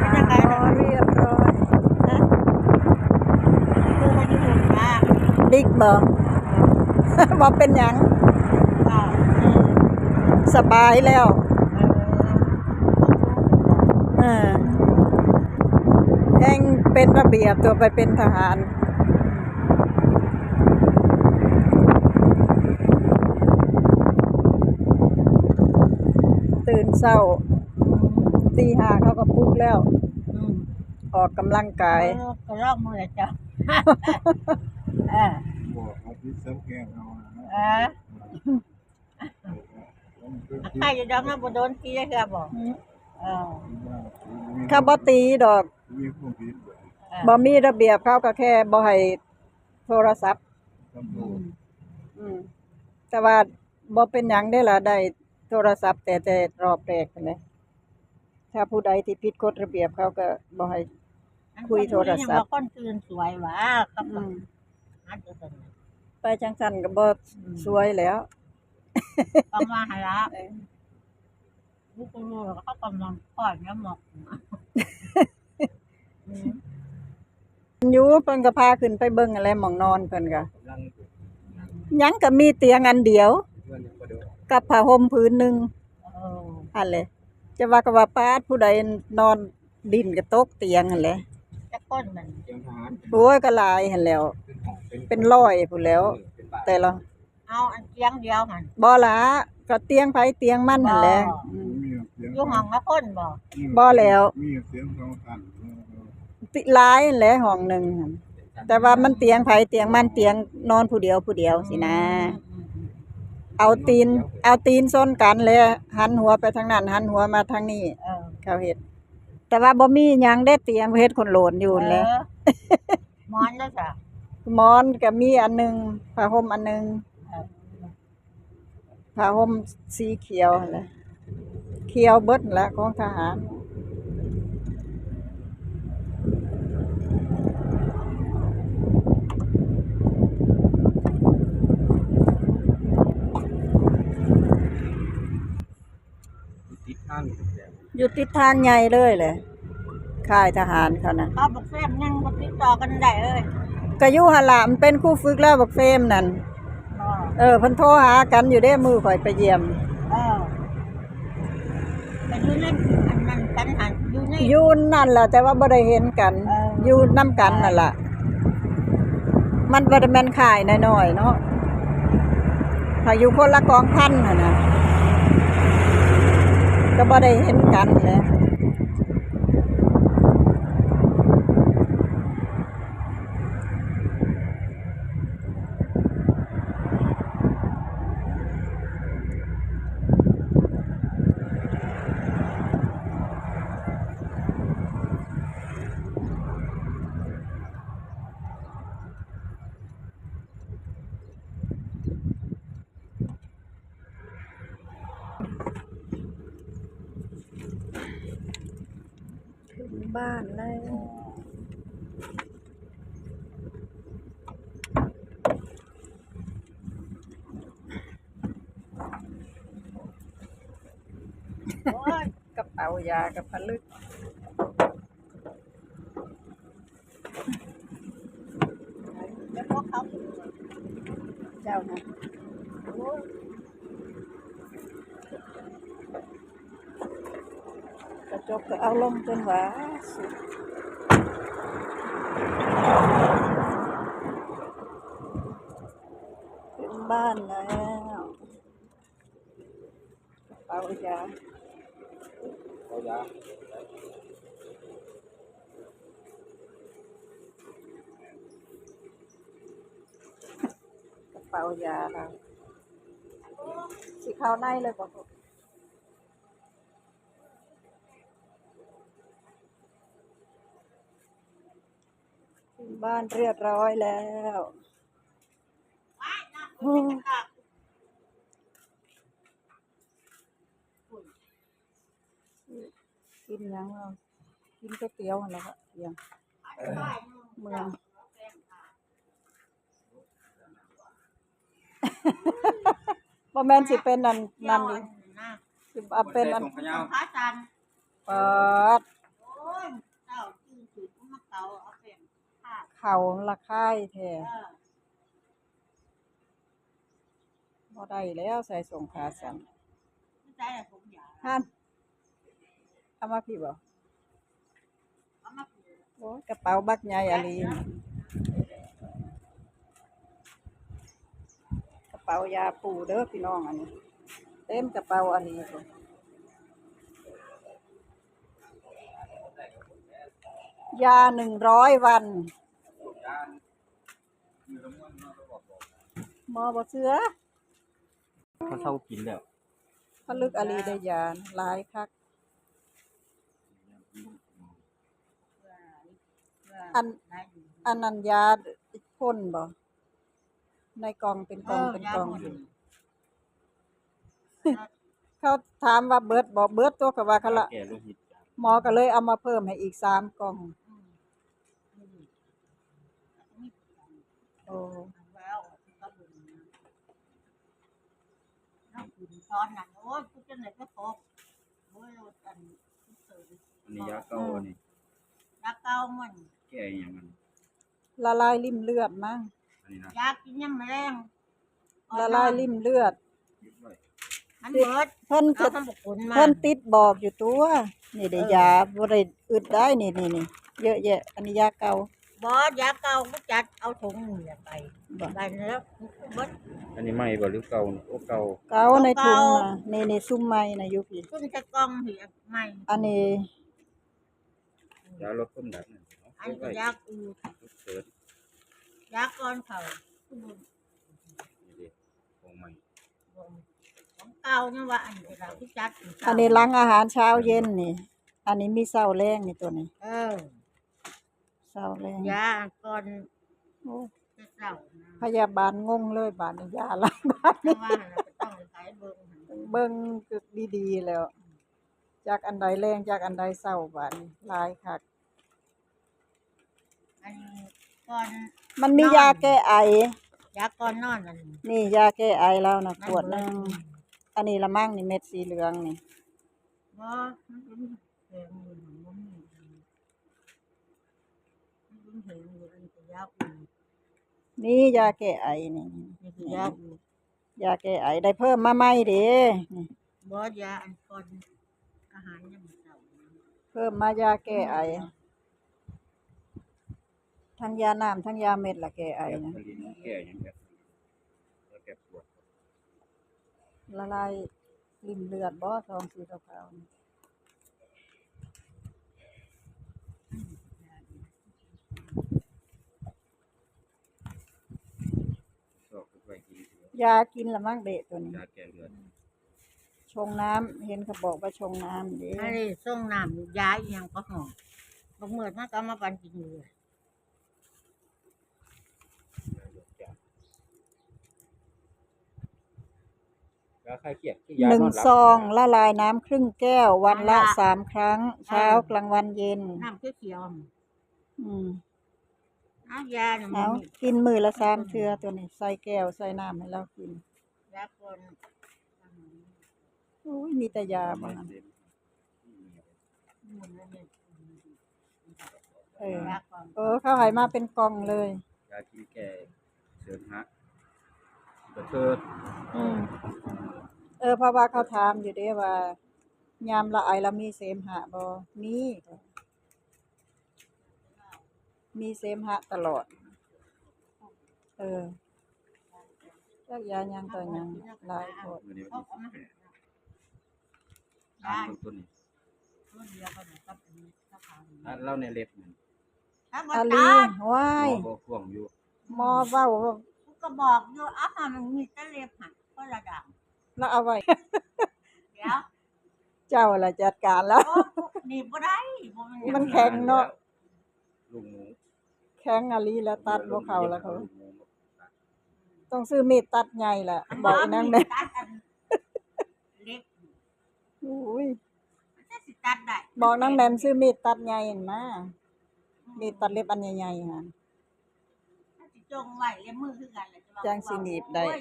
เป็นยังไงอ๋อล่ะเรียบร้อยฮะครูมันอยู่หุ่นมาบิ๊กบ่บ่เป็นหยังอ่าอืมสบายแล้วเออเออแห่งเป็นระเบียบตัวไปเป็นทหารตื่นเศร้า ตีห้าเขาก็ปลุกแล้ว อืมออกกำลังกาย เออก็ลอกมือเลยจ้ะ เออบอกเอาพิษเสริมแกงเอานะเออใครจะดังนะบ่โดนตีได้คือบอกเออเขาบ่ตีดอกมีผู้ผิดเลยเออบ่มีระเบียบเขาก็แค่บ่ให้โทรศัพท์ ตำรวจอืมแต่ว่าบ่เป็นหยังได้ล่ะได้โทรศัพท์แต่แต่รอบแรกนั่นแหละ ถ้าผู้ใดที่ผิดกฎระเบียบเขาก็บ่ให้ คุยโทรศัพท์ยังว่าคนตื่นสวยหวะครับอืมอันเดียวกันไปจังซั่นก็บ่สวยแล้วประมาณหนละเออ ลูกก็รู้แล้วเขากำลังปล่อยน้ำหมอกอืมอยู่เพิ่นก็พาขึ้นไปเบิ่งอะไรหม่องนอนเพิ่นก็ยังหยังก็มีเตียงอันเดียว เพื่อนยังบ่ได้ออกกับผ้าห่มผืนหนึงเอออันเลย จะว่าก็ว่าปาดผู้ใดนอนดินก็ตกเตียงหั่นแหละจะก้นมันเตรียมทหารโอ้ยก็หลายหั่นแหล้วเป็นของเป็นเป็นร้อยพู้นแหล้ว เป็นบาทแต่ละเอาอันเตียงเดียวมันบ่ละก็เตียงไผเตียงมันนั่นแหละบ่อืมมีเสียงอยู่ห้องละคนบ่บ่แล้วมีเสียงสองคันติหลายนั่นแหละห้องหนึงหั่นแต่ว่ามันเตียงไผเตียงมันเตียงนอนผู้เดียวผู้เดียวสินะ อืม เอาตีน เอาตีนซ้นกันเลยหันหัวไปทางนั้นหันหัวมาทางนี้เออเขาเฮ็ด แต่ว่าบ่มีหยังได้เตียงเฮ็ดคนโหลนอยู่นั่นแหละเออหมอนแล้วจ้ะหมอนก็มีอันหนึงผ้าห่มอันหนึงเออผ้าห่มสีเขียวนั่นแหละเขียวเบิดนั่นแหละของทหาร ติดข้าง อยู่ติดทางใหญ่เลยแหละค่ายทหารเขานะเขาบอกแฟมยังบ่ติดต่อกันได้เอ้ยก็อยู่หั่นล่ะมันเป็นคู่ฝึกแล้วบักเฟรมนั่นบ่เออเพิ่นโทรหากันอยู่เด้มือข่อยไปเยี่ยมเออแต่อยู่ในอันนั้นกันหันอยู่ในอยู่นั่นล่ะแต่ว่าบ่ได้เห็นกันเออออยู่นํกันนั่นล่ะมันบ่ได้แม่นค่ายน้อยๆเนาะถ้าอยู่คนละกองพันหั่นน่ะ ก็บ่ได้เห็นกันแหละ บ้านแล้วโอ้ยกระเป๋ายากับผลึกเจ้านะ โอ้ย กระจกก็เอาลงจนว่าสุดถึงบ้านแล้วกระเป๋ายา เอายา กระเป๋ายาเราสิเข้าในเลย บอกถึงบ้านเรียบร้อยแล้วโอ้กินหยังเรากินก๋วยเตี๋ยวหั่นแหล้วครับเที่ยงเมืองบ่แม่นสิเป็นนั่นนั่นดินะสิเอาเป็นอันส่งพยาวพระจันทร์เปิดโอ้ยเขาละค่ายแท้เออบ่ได้แล้วใส่ส่งขาสั้นไม่ใจอะผมอยากฮั่นเอามาพี่บ่เอามาปลูกโอ้ยกระเป๋าบักใหญ่อะลีนกระเป๋ายาปูเด้อพี่น้องอันนี้ เต็มกระเป๋าอะลีพุ่นยาหนึ่งร้อยวัน ยามือละม้วนเนาะเขาบอกบอกหมอบ่เชื่อเขาเศร้ากินแล้วพลึกอะลีได้ยาหลายคักเพื่อเพื่ออันได้อยู่อันนั้นยาพ่นบ่ในกล่องเป็นกล่องเป็นกล่องเยาหมดเขาถามว่าเบิดบ่เบิดตัวก็ว่าเขาละแก่โลหิตจ้ะหมอก็เลยเอามาเพิ่มให้อีกสามกล่อง อืมนี่นี่ โอ้แล้วก็บุญนะน้องบุญซ้อนนั่นโอ้ยกูจะไหนก็พบโอ้ยอันเสริมอันนี้ยาเก่าอันนี้ยาเก้ามันแก่อหย่างมันละลายริ่มเลือดมั้งอันนี้นะยากินยังแมลงละลายริ่มเลือดยึดไว้มันเบิดเพิ่นเขาก็ทำบุญมาเพิ่นติดบอกอยู่ตัว นี่ได้ยาบ่ได้อึดได้นี่นี่นี่เยอะแยะอันนี้ยาเก่า บอสยาเก่าก็จัดเอาถุงนี่แหละไปบ่ ไปแล้วเบิดอันนี้ใหม่บ่หรือเก่าโอ้เก่าเก่าในถุงเก่าน่ะนี่นี่ซุ่มใหม่น่ะอยู่พี่ขึ้นจะกล้องเหียใหม่อันนี้ยาลดความดันนั่นอันเอาก็ไว้ยาอูเสิร์ชยาก้อนเขาคือบุญนี่ดิของใหม่ของเก่าเนี่ยว่าอันนี้เราที่จัดอันนี้หลังอาหารเช้าเย็นนี่ อันนี้มีเช้าแรงนี่ตัวนี้ เออ เช้าแรงยาก่อนโอ้จะเศร้านะพยาบาลงงเลยบาดนี้ยาหลายบาดเพราะว่าเราจะต้องใช้เบิ่งเบิ่งคือดีๆแล้ว จากอันใดแรงจากอันใดเศร้าบาดนี้หลายคักอันนี้ก่อนมันมียาแก้ไอยาก่อนนอนอันนี้นี่ยาแก้ไอแล้วนะขวดหนึงอันนี้ละมั่งนี่เม็ดสีเหลืองนี่บ่มันเป็นแหงอยู่ของมั นมันเป็นแหงอยู่อันนี้ก็ยาอูนี่ยาแก้ไอนี่นี่คือยาอูยาแก้ไอได้เพิ่มมาใหม่เด้นี่บ่ยาอันก่อนอาหารยังบ่เศร้านะเพิ่มมายาแก้ไอทั้งยาน้ำทั้งยาเม็ดละแก้ไอแก่นะผลิตแก่อย่างแบบแล้วแก่ปวดละลายริ่มเลือดบ่ทองสีขาวๆนี่ ชอบไปกินเถอะ ยากินละมั่งเดะตัวนี้ ยาแก้เลือดชงน้ำเห็นเขาบอกว่าชงน้ำเด้อันนี้ส่งน้ำยาอีหยังก็หอมบางมื้อมันก็เอามาปั่นกินอยู่ยาลดยาแล้วใครเครียดคือยาหนึ่งนอนหลับซองละลายน้ำครึ่งแก้ววันละสามครั้ง เช้ากลางวันเย็น น้ำเขียวอืม ๆน้ำยาเนี่ยมัเอานมีกินมือละสามเทื่อตัวนี้ใส่แก้วใส่น้ำให้เรากินยาก่อนโอ้ยมีแต่ยาบ่ไม่นั้นเต็มหมุนแล้วเนี่ยเออยาก่อนเออเขาให้มาเป็นกล่องเลยยากินแก่เสริมฮะกระเทิดอืมเออเพราะว่าเขาถามอยู่เด้ว่ายามละไอละมีเสมหะบ่มี มีเสมหะตลอด เออจักยาหยังต่อหยังหลายโพดวันนี้เขาวันเอาที่มาสิบแปดตามต้นต้นนี้ต้นเดียวกันกับอันนี้ก็ขาวอะเล่าในเล็บมันถ้าบ่อาตาลียว้ายหมอบอกพ่วงอยู่หมอเว้ากูก็บอกอยู่อะมันมีแตะเล็บหันก็ระดับแล้วเอาไว้เดี๋ยวเจ้าล่ะจัดการแล้วโอ้หนีบ่ได้บ่มันมันแข็งเนาะลูกหมู แข็งอาลีแล้วตัดบ่เข้าแล้วเขาลูกหมูมาตัดต้องซื้อมีดตัดใหญ่ล่ะ บอกอีนั่นแหละตัดอันเล็กอุ้ยมันจะสิตัดได้บอกนางแหนมซื้อมีดตัดใหญ่หั่นมามีดตัดเล็บอันใหญ่ๆหั่นถ้าสิจงไว้เล็บมือคือกันแหละจะว่าจังสิหนีบได้โอ้ย